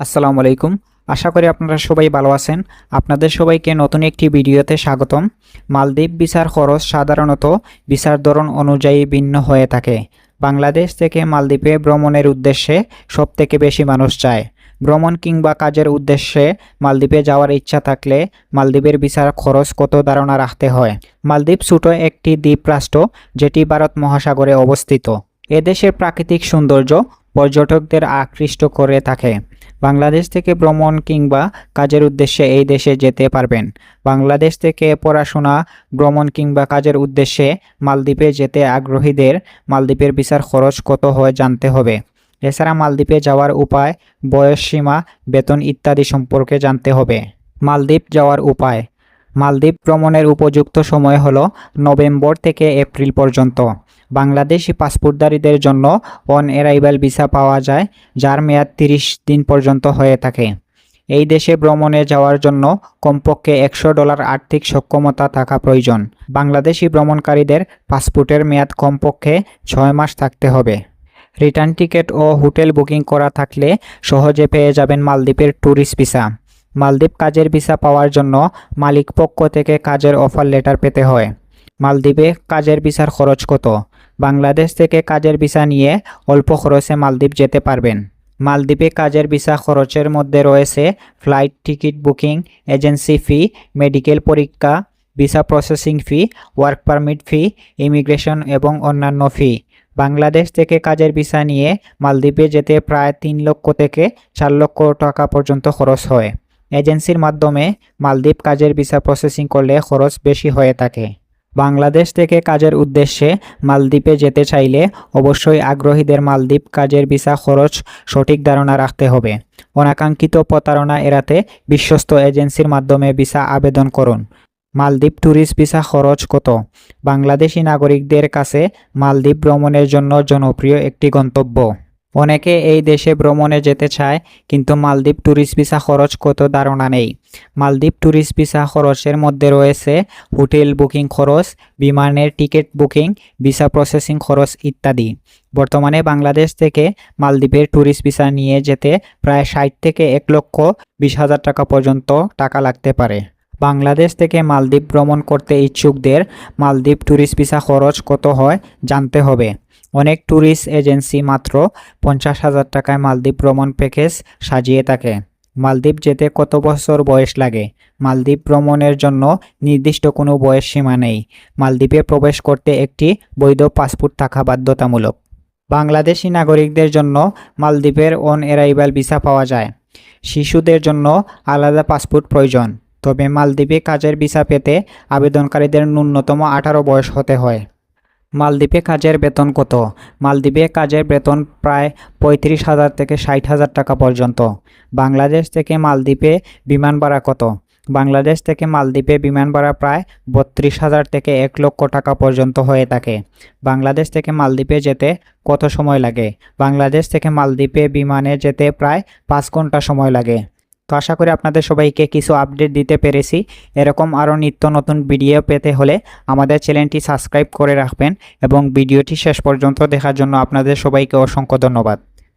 আসসালামু আলাইকুম। আশা করি আপনারা সবাই ভালো আছেন। আপনাদের সবাইকে নতুন একটি ভিডিওতে স্বাগতম। মালদ্বীপ ভিসার খরচ সাধারণত ভিসার ধরন অনুযায়ী ভিন্ন হয়ে থাকে। বাংলাদেশ থেকে মালদ্বীপে ভ্রমণের উদ্দেশ্যে সবথেকে বেশি মানুষ চায় ভ্রমণ কিংবা কাজের উদ্দেশ্যে মালদ্বীপে যাওয়ার ইচ্ছা থাকলে মালদ্বীপের ভিসার খরচ কত ধারণা রাখতে হয়। মালদ্বীপ ছোট একটি দ্বীপ রাষ্ট্র, যেটি ভারত মহাসাগরে অবস্থিত। এদেশের প্রাকৃতিক সৌন্দর্য পর্যটকদের আকৃষ্ট করে থাকে। বাংলাদেশ থেকে ভ্রমণ কিংবা কাজের উদ্দেশ্যে এই দেশে যেতে পারবেন। বাংলাদেশ থেকে পড়াশোনা, ভ্রমণ কিংবা কাজের উদ্দেশ্যে মালদ্বীপে যেতে আগ্রহীদের মালদ্বীপের বিচার খরচ কত হয় জানতে হবে। এছাড়া মালদ্বীপে যাওয়ার উপায় বয়সসীমা বেতন ইত্যাদি সম্পর্কে জানতে হবে। মালদ্বীপ যাওয়ার উপায়। মালদ্বীপ ভ্রমণের উপযুক্ত সময় হলো নভেম্বর থেকে এপ্রিল পর্যন্ত। বাংলাদেশি পাসপোর্টধারীদের জন্য অন অ্যারাইভাল ভিসা পাওয়া যায়, যার মেয়াদ তিরিশ দিন পর্যন্ত হয়ে থাকে। এই দেশে ভ্রমণে যাওয়ার জন্য কমপক্ষে একশো ডলার আর্থিক সক্ষমতা থাকা প্রয়োজন। বাংলাদেশি ভ্রমণকারীদের পাসপোর্টের মেয়াদ কমপক্ষে ছয় মাস থাকতে হবে। রিটার্ন টিকিট ও হোটেল বুকিং করা থাকলে সহজে পেয়ে যাবেন মালদ্বীপের ট্যুরিস্ট ভিসা। মালদ্বীপ কাজের ভিসা পাওয়ার জন্য মালিক পক্ষ থেকে কাজের অফার লেটার পেতে হয়। মালদ্বীপে কাজের ভিসার খরচ কত? বাংলাদেশ থেকে কাজের ভিসা নিয়ে অল্প খরচে মালদ্বীপ যেতে পারবেন। মালদ্বীপে কাজের ভিসা খরচের মধ্যে রয়েছে flight ticket booking, agency fee, medical পরীক্ষা visa processing fee, work permit fee, immigration এবং অন্যান্য ফি। বাংলাদেশ থেকে কাজের ভিসা নিয়ে মালদ্বীপে যেতে প্রায় তিন লক্ষ থেকে চার লক্ষ টাকা পর্যন্ত খরচ হয়। এজেন্সির মাধ্যমে মালদ্বীপ কাজের ভিসা প্রসেসিং করলে খরচ বেশি হয়ে থাকে। বাংলাদেশ থেকে কাজের উদ্দেশ্যে মালদ্বীপে যেতে চাইলে অবশ্যই আগ্রহীদের মালদ্বীপ কাজের ভিসা খরচ সঠিক ধারণা রাখতে হবে। অনাকাঙ্ক্ষিত প্রতারণা এড়াতে বিশ্বস্ত এজেন্সির মাধ্যমে ভিসা আবেদন করুন। মালদ্বীপ ট্যুরিস্ট ভিসা খরচ কত? বাংলাদেশি নাগরিকদের কাছে মালদ্বীপ ভ্রমণের জন্য জনপ্রিয় একটি গন্তব্য। অনেকে এই দেশে ভ্রমণে যেতে চায়, কিন্তু মালদ্বীপ ট্যুরিস্ট ভিসা খরচ কত ধারণা নেই। মালদ্বীপ ট্যুরিস্ট ভিসা খরচের মধ্যে রয়েছে হোটেল বুকিং খরচ, বিমানের টিকিট বুকিং, ভিসা প্রসেসিং খরচ ইত্যাদি। বর্তমানে বাংলাদেশ থেকে মালদ্বীপের ট্যুরিস্ট ভিসা নিয়ে যেতে প্রায় ষাট থেকে এক লক্ষ বিশ হাজার টাকা পর্যন্ত টাকা লাগতে পারে। বাংলাদেশ থেকে মালদ্বীপ ভ্রমণ করতে ইচ্ছুকদের মালদ্বীপ ট্যুরিস্ট ভিসা খরচ কত হয় জানতে হবে। অনেক ট্যুরিস্ট এজেন্সি মাত্র পঞ্চাশ হাজার টাকায় মালদ্বীপ ভ্রমণ প্যাকেজ সাজিয়ে থাকে। মালদ্বীপ যেতে কত বছর বয়স লাগে? মালদ্বীপ ভ্রমণের জন্য নির্দিষ্ট কোনো বয়স সীমা নেই। মালদ্বীপে প্রবেশ করতে একটি বৈধ পাসপোর্ট থাকা বাধ্যতামূলক। বাংলাদেশি নাগরিকদের জন্য মালদ্বীপের অন অ্যারাইভাল ভিসা পাওয়া যায়। শিশুদের জন্য আলাদা পাসপোর্ট প্রয়োজন। তবে মালদ্বীপে কাজের ভিসা পেতে আবেদনকারীদের ন্যূনতম আঠারো বয়স হতে হয়। মালদ্বীপে কাজের বেতন কত? মালদ্বীপে কাজের বেতন প্রায় পঁয়ত্রিশ হাজার থেকে ষাট হাজার টাকা পর্যন্ত। বাংলাদেশ থেকে মালদ্বীপে বিমান ভাড়া কত? বাংলাদেশ থেকে মালদ্বীপে বিমান ভাড়া প্রায় বত্রিশ হাজার থেকে এক লক্ষ টাকা পর্যন্ত হয়ে থাকে। বাংলাদেশ থেকে মালদ্বীপে যেতে কত সময় লাগে? বাংলাদেশ থেকে মালদ্বীপে বিমানে যেতে প্রায় পাঁচ ঘণ্টা সময় লাগে। তো আশা করি আপনাদের সবাইকে কিছু আপডেট দিতে পেরেছি। এরকম আরও নিত্য নতুন ভিডিও পেতে হলে আমাদের চ্যানেলটি সাবস্ক্রাইব করে রাখবেন এবং ভিডিওটি শেষ পর্যন্ত দেখার জন্য আপনাদের সবাইকে অসংখ্য ধন্যবাদ।